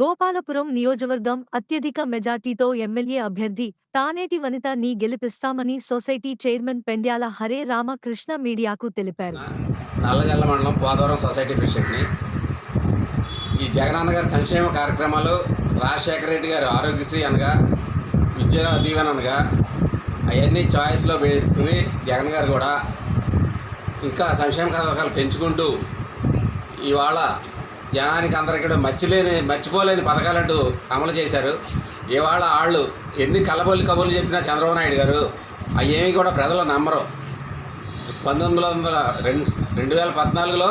గోపాలపురం నియోజకవర్గం అత్యధిక మెజార్టీతో ఎమ్మెల్యే అభ్యర్థి తానేటి వనిత నీ గెలిపిస్తామని సొసైటీ చైర్మన్ పెండ్యాల హరే రామకృష్ణ మీడియాకు తెలిపారు. నల్లగల్ల మండలం పోదవరం సొసైటీ ప్రెసిడెంట్ని. ఈ జగనన్న గారి సంక్షేమ కార్యక్రమాలు రాజశేఖర రెడ్డి గారు ఆరోగ్యశ్రీ అనగా విద్యా దీవెన అనగా అవన్నీ చాయిస్లో వేసుకుని జగన్ గారు కూడా ఇంకా సంక్షేమ పథకాలు పెంచుకుంటూ ఇవాళ జనానికి అందరికీ మర్చిలేని మర్చిపోలేని పథకాలంటూ అమలు చేశారు. ఇవాళ వాళ్ళు ఎన్ని కలబొల్లి కబుర్లు చెప్పినా చంద్రబాబు నాయుడు గారు అవేమీ కూడా ప్రజలు నమ్మరు. పంతొమ్మిది వందల రెండు రెండు వేల పద్నాలుగులో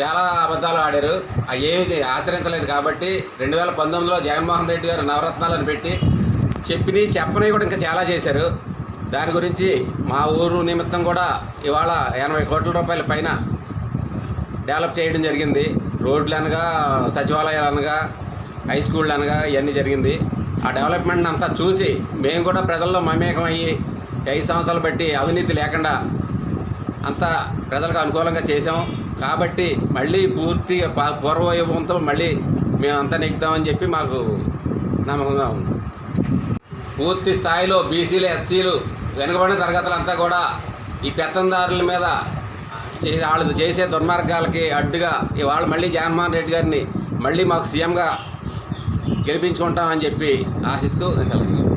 చాలా అబద్ధాలు ఆడారు. అవి ఏమీ ఆచరించలేదు కాబట్టి రెండు వేల పంతొమ్మిదిలో జగన్మోహన్ రెడ్డి గారు నవరత్నాలను పెట్టి చెప్పిని చెప్పని కూడా ఇంకా చాలా చేశారు. దాని గురించి మా ఊరు నిమిత్తం కూడా ఇవాళ ఎనభై కోట్ల రూపాయల పైన డెవలప్ చేయడం జరిగింది. రోడ్లు అనగా సచివాలయాలు అనగా హై స్కూళ్ళు అనగా ఇవన్నీ జరిగింది. ఆ డెవలప్మెంట్ అంతా చూసి మేము కూడా ప్రజల్లో మమేకమయ్యి ఐదు సంవత్సరాలు బట్టి అవినీతి లేకుండా అంతా ప్రజలకు అనుకూలంగా చేసాం కాబట్టి మళ్ళీ పూర్తిగా పూర్వయోగంతో మళ్ళీ మేము అంతా నెగ్గుతామని చెప్పి మాకు నమ్మకంగా ఉంది. పూర్తి స్థాయిలో బీసీలు ఎస్సీలు వెనుకబడిన తరగతులంతా కూడా ఈ పెత్తందారుల మీద వాళ్ళు చేసే దుర్మార్గాలకి అడ్డుగా ఇవాళ మళ్ళీ జగన్మోహన్ రెడ్డి గారిని మళ్ళీ మాకు సీఎంగా గెలిపించుకుంటామని చెప్పి ఆశిస్తూ నేను సెలవు